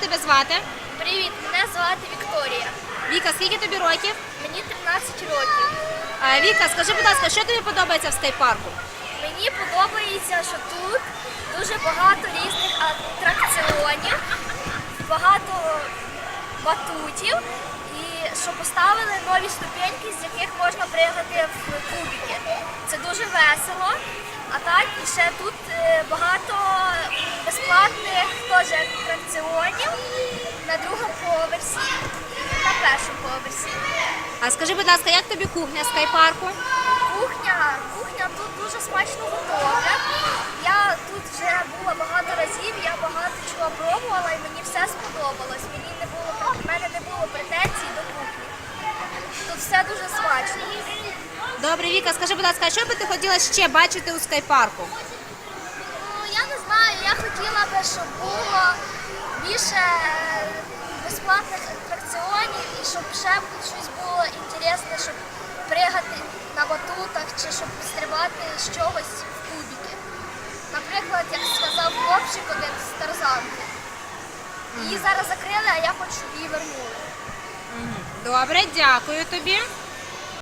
тебе звати? Привіт, мене звати Вікторія. Віка, скільки тобі років? Мені 13 років. А, Віка, скажи, будь ласка, що тобі подобається в скейпарку? Мені подобається, що тут дуже багато різних атракціонів, багато батутів і що поставили нові ступеньки, з яких можна пригати в кубики. Це дуже весело. А так і ще тут е, багато безплатних теж атракціонів А скажи, будь ласка, як тобі кухня скайпарку? Кухня, кухня тут дуже смачно готовлять. Я тут вже була багато разів, я багато чого пробувала і мені все сподобалось. Мені не було в мене не було претензій до кухні. Тут все дуже смачно. Добре, Віка, скажи, будь ласка, а що би ти хотіла ще бачити у скайпарку? Ну, я не знаю, я хотіла би, щоб було більше е, безплатних атракціонів і щоб ще щось було інтересне, щоб пригати на батутах чи щоб стрибати з чогось в кубіки. Наприклад, як сказав хлопчик один з Тарзанки. Її зараз закрили, а я хочу, її вернули. Добре, дякую тобі.